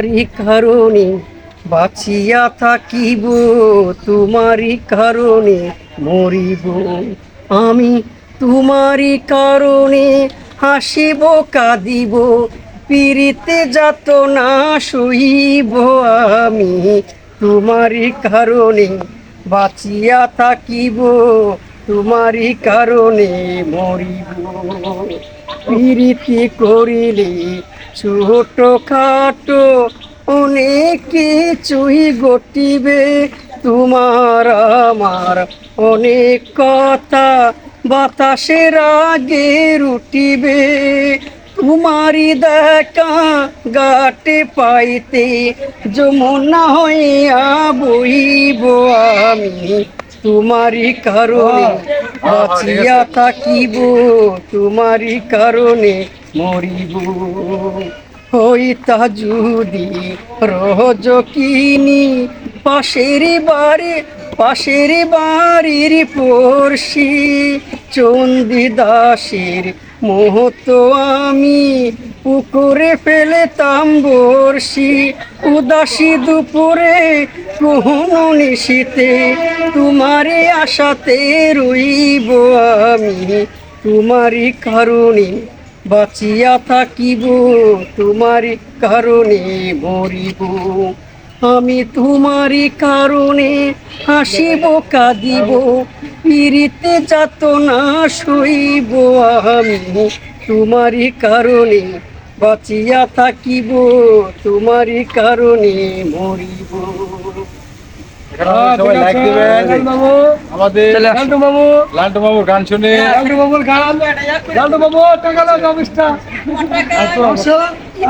তোমারই কারণে বাঁচিয়া থাকিব, তোমারই কারণে মরিব। আমি তোমারই কারণে হাসিব, কাঁদিব, পিড়িতে যাত না সইব আমি তোমারই কারণে বাঁচিয়া থাকিব, তোমারই কারণে মরিব। প্রীতি করিলে ছোট খাটো অনেক কিছুই ঘটিবে তোমার আমার অনেক কথা বাতাসের আগে রুটিবে। তোমারই দেখা গাটে পাইতে যমুনা হইয়া বইব আমি। তোমারই কারণে বাঁচিয়া থাকিব তোমারই কারণে মরিব। হইতা যদি রহজ কিনি পাশের বাড়ি, পাশের বাড়ির পড়শি চন্দি দাসের মোহত আমি পুকুরে ফেলেতাম বর্ষি উদাসী দুপুরে কোহনো নিশীতে তোমারে আশাতে রইব আমি, তোমারই কারণে বাঁচিয়া থাকিব, তোমারই কারণে মরিব আমি তোমারই কারণে হাসিব, কাঁদিব, পিড়িতে যাত না সইব। আমি তোমারই কারণে বাঁচিয়া থাকিব, তোমারই কারণে মরিব। সবাই লাইক দিবেন। আমাদের চলে আসো। লাল্টু বাবু লাল্টু বাবুর গান শুনে। লাল্টু বাবুর গান। লাল্টু বাবু টাকা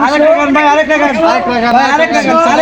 আরেকটা গান ভাই আরেকটা গান আরেকটা গান আরেকটা গান।